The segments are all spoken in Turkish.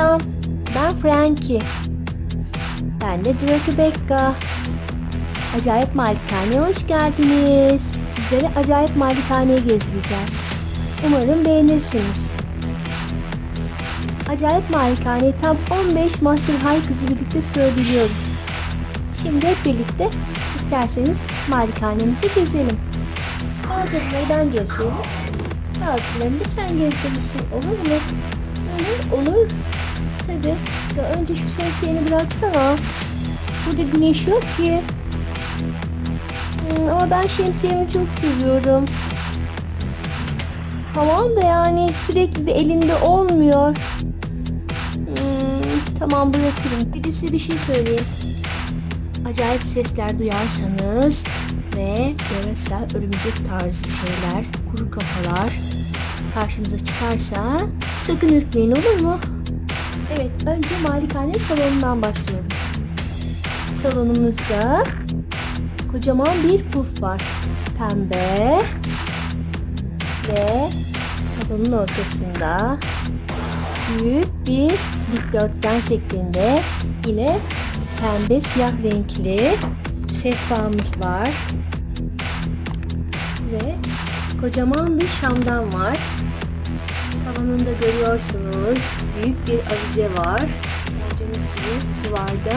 Selam, ben Frankie. Ben de Draco Becca. Acayip Malikane'ye hoş geldiniz. Sizleri Acayip Malikane'ye gezdireceğiz. Umarım beğenirsiniz. Acayip Malikane'yi tam 15 Master High kızı birlikte sığabiliyoruz. Şimdi hep birlikte isterseniz Malikane'mizi gezelim. Bazılarını ben gezerim. Bazılarını da sen gezdirirsin. Olur mu? Olur, olur. Tabii. Ya önce şu şemsiyeni bıraksana. Burada güneş yok ki. Hmm, ama ben şemsiyemi çok seviyorum. Tamam da yani sürekli de elinde olmuyor. Hmm, tamam bırakırım. Bir de size bir şey söyleyeyim. Acayip sesler duyarsanız ve yarasa, örümcek tarzı şeyler, kuru kafalar karşınıza çıkarsa sakın ürkmeyin olur mu? Evet, önce malikane salonundan başlıyorum. Salonumuzda kocaman bir puf var. Pembe ve salonun ortasında büyük bir dikdörtgen şeklinde yine pembe siyah renkli sehpamız var. Ve kocaman bir şamdan var. Tavanında görüyorsunuz büyük bir avize var. Gördüğünüz gibi duvarda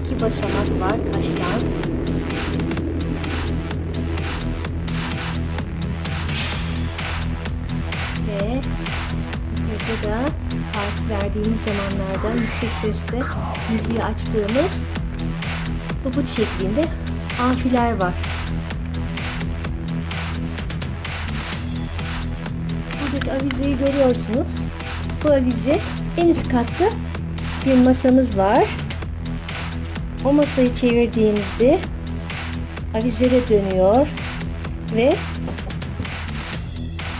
iki basamak var taştan. Ve yukarıda da parti verdiğimiz zamanlarda yüksek sesle müziği açtığımız tabut şeklinde amfiler var. Buradaki avizeyi görüyorsunuz. Bu avize en üst katta bir masamız var. O masayı çevirdiğimizde avizele dönüyor ve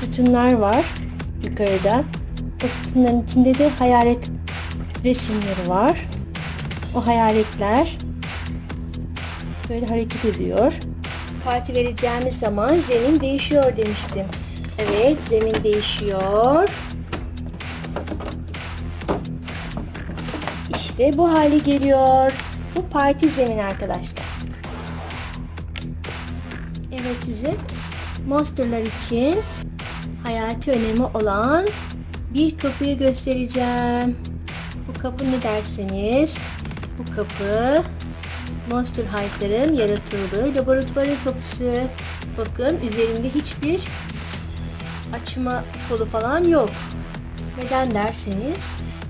sütunlar var yukarıda. O sütunların içinde de hayalet resimleri var. O hayaletler böyle hareket ediyor. Parti vereceğimiz zaman zemin değişiyor demiştim. Evet, zemin değişiyor. İşte bu hale geliyor. Bu parti zemin arkadaşlar. Evet size monsterlar için hayati önemi olan bir kapıyı göstereceğim. Bu kapı ne derseniz bu kapı Monster High'ların yaratıldığı laboratuvarın kapısı. Bakın üzerinde hiçbir açma kolu falan yok. Neden derseniz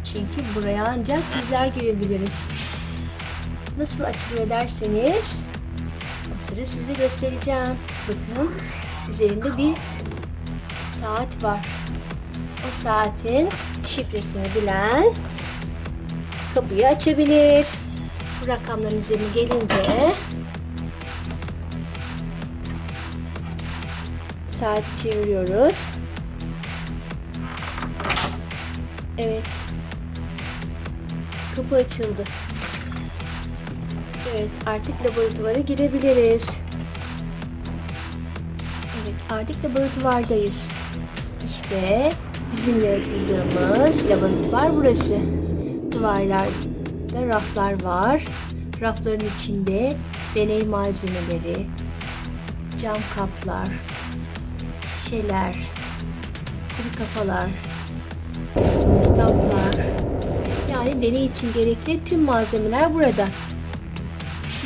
çünkü buraya ancak bizler girebiliriz. Nasıl açılıyor derseniz o sıra size göstereceğim. Bakın üzerinde bir saat var. O saatin şifresini bilen kapıyı açabilir. Bu rakamların üzerine gelince saati çeviriyoruz. Evet. Kapı açıldı. Evet, artık laboratuvara girebiliriz. Evet, artık laboratuvardayız. İşte bizim yaratıldığımız laboratuvar burası. Duvarlarda raflar var. Rafların içinde deney malzemeleri, cam kaplar, şişeler, kuru kafalar, kitaplar. Yani deney için gerekli tüm malzemeler burada.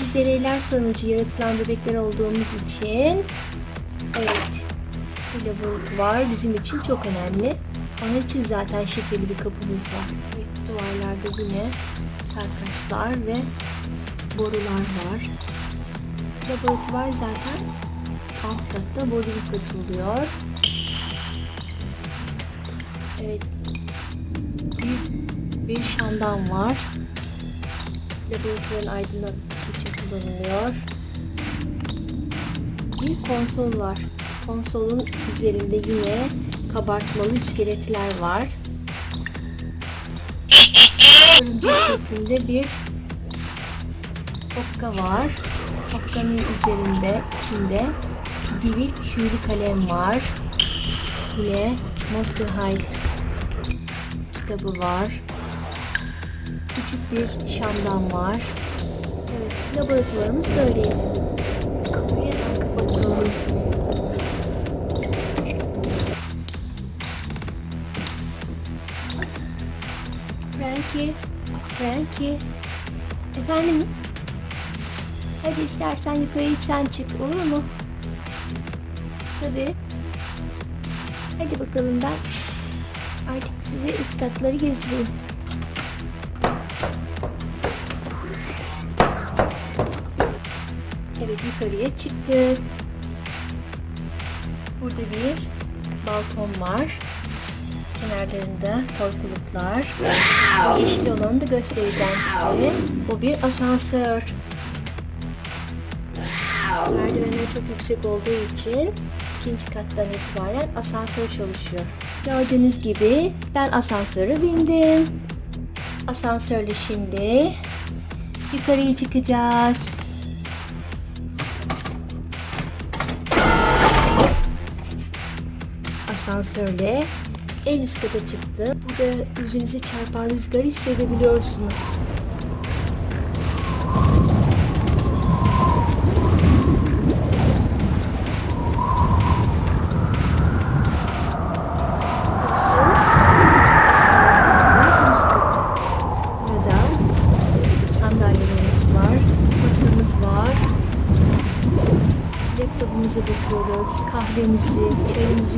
Biz deneyler sonucu yaratılan bebekler olduğumuz için evet bu laboratuvar bizim için çok önemli. Onun için zaten şifreli bir kapımız var. Evet, duvarlarda yine sarkaçlar ve borular var. Laboratuvar zaten alt katta boru katı oluyor. Evet. Büyük bir şamdan var. Laboratuvarın aydınlatması için kullanılıyor. Bir konsol var. Konsolun üzerinde yine kabartmalı iskeletler var. Örümcek şeklinde bir okka var. Okkanın üzerinde, içinde divit tüylü kalem var. Yine Monster High kitabı var. Küçük bir şamdan var. Evet, laboratuvarımız böyleydi. Kapıyı kapatalım. Frankie, Frankie. Efendim? Hadi istersen yukarı sen çık, olur mu? Tabii. Hadi bakalım ben artık size üst katları gezdireyim. Evet yukarıya çıktık. Burada bir balkon var. Kenarlarında korkuluklar. Bu yeşil olanı da göstereceğim size. Bu bir asansör. Merdivenler çok yüksek olduğu için ikinci kattan itibaren asansör çalışıyor. Gördüğünüz gibi ben asansöre bindim. Asansörle şimdi yukarıya çıkacağız. Asansörle en üst kata çıktım. Burada yüzünüze çarpan rüzgarı hissedebiliyorsunuz.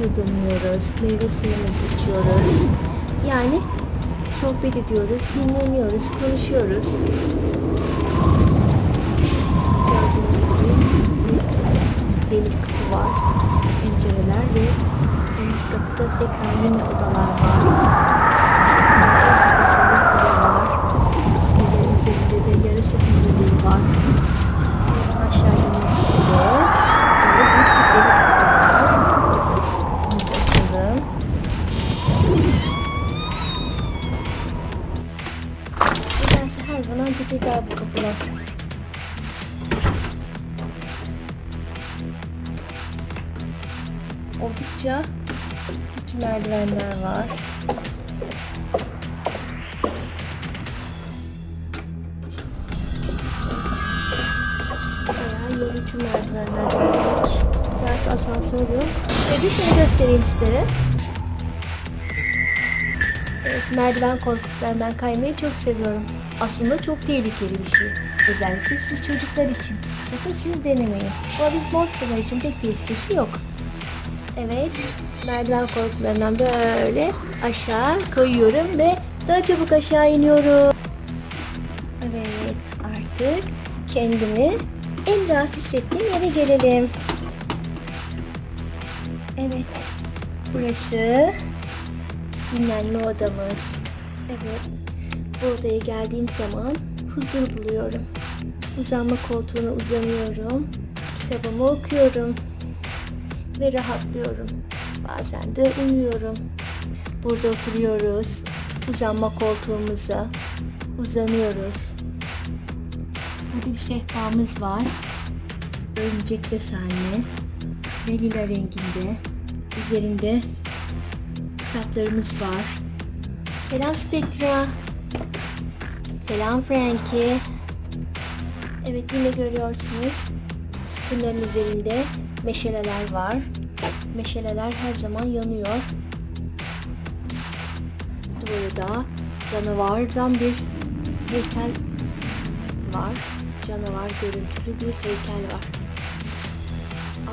Yudumluyoruz, meyve suyumuzu içiyoruz. Yani sohbet ediyoruz, dinleniyoruz, konuşuyoruz. Gördüğünüz gibi demir kapı var, pencereler ve üst katıda tekrar yine odalar var. Oldukça dik merdivenler var. Bayağı yorucu merdivenler demek. Dert asansör yok. Ve bir şey göstereyim sizlere. Evet, merdiven korkuluklarından kaymayı çok seviyorum. Aslında çok tehlikeli bir şey. Özellikle siz çocuklar için. Sakın siz denemeyin. Ama biz monsterlar için pek tehlikesi yok. Evet, merdiven korkuluklarından böyle aşağı kayıyorum ve daha çabuk aşağı iniyorum. Evet, artık kendimi en rahat hissettiğim yere gelelim. Evet, burası dinlenme odamız. Evet, bu odaya geldiğim zaman huzur buluyorum. Uzanma koltuğuna uzanıyorum, kitabımı okuyorum ve rahatlıyorum. Bazen de uyuyorum. Burada oturuyoruz, uzanma koltuğumuza uzanıyoruz. Burada bir sehpamız var. Örümcek desenli ve lila renginde. Üzerinde kitaplarımız var. Selam Spectra. Selam Frankie. Evet yine görüyorsunuz. Sütunların üzerinde meşaleler var. Meşaleler her zaman yanıyor. Burada canavardan bir heykel var. Canavar görüntülü bir heykel var.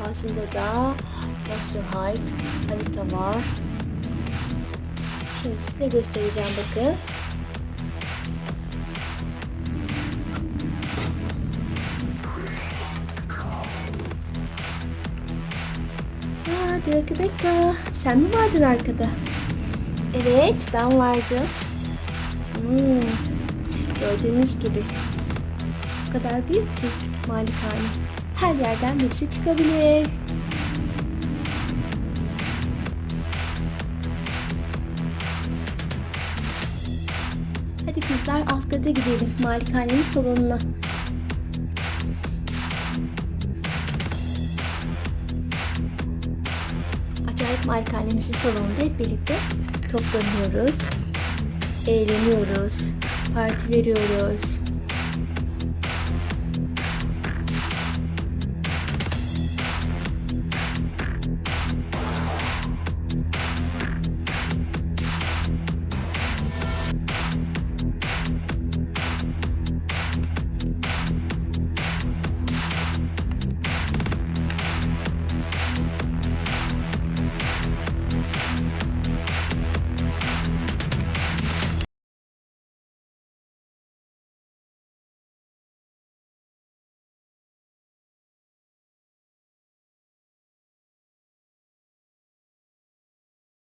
Ağzında da Monster High harita var. Şimdi size göstereceğim bakın. Aa, Drakebecca, sen mi vardın arkada? Evet, ben vardım. Hmm, gördüğünüz gibi. O kadar büyük ki malikane. Her yerden birisi çıkabilir. Hadi kızlar alt kata gidelim malikanenin salonuna. Malikanemizin salonunda hep birlikte toplanıyoruz. eğleniyoruz. Parti veriyoruz.